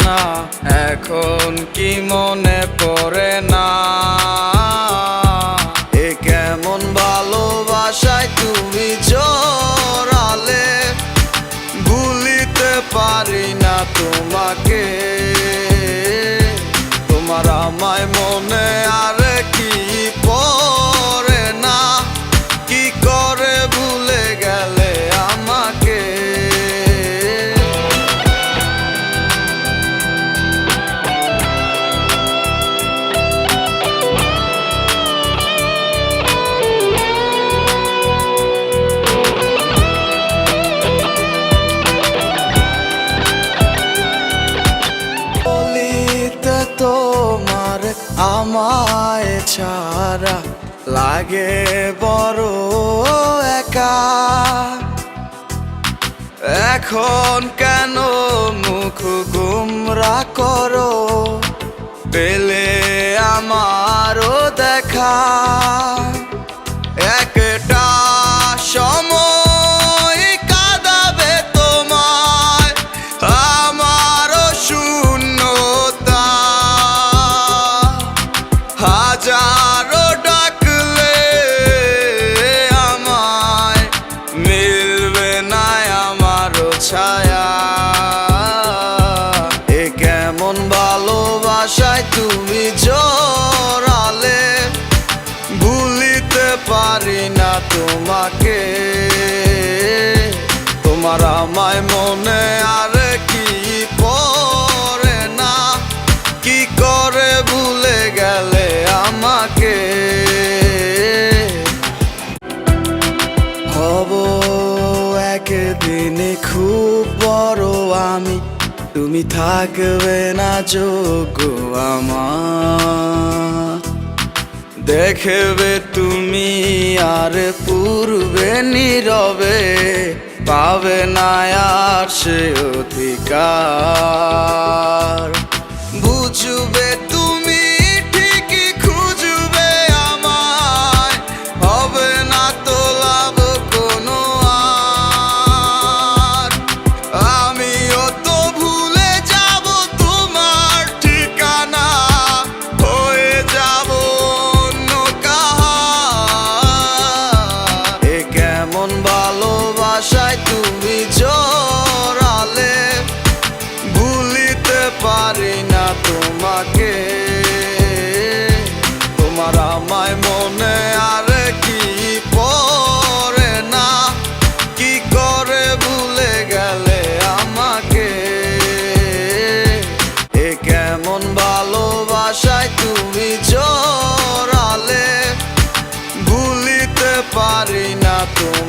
কান্না এখন কি মনে পড়ে না? এ কেমন ভালোবাসায় তুমি জড়ালে ভুলিতে পারি না তোমাকে আমায় ছাড়া লাগে বড় একা। এখন কেন মুখ গুমরা করো? পেলে আমারও দেখা। জড়ালে ভুলিতে পারি না তোমাকে। তোমার আমায় মনে আর কি পড়ে না? কি করে ভুলে গেলে আমাকে? হব একদিন খুব বড় আমি তুমি থাকবে না যোগ্য আমার। দেখবে তুমি আর পূর্বে নীরবে, পাবে না আর সে অধিকার। through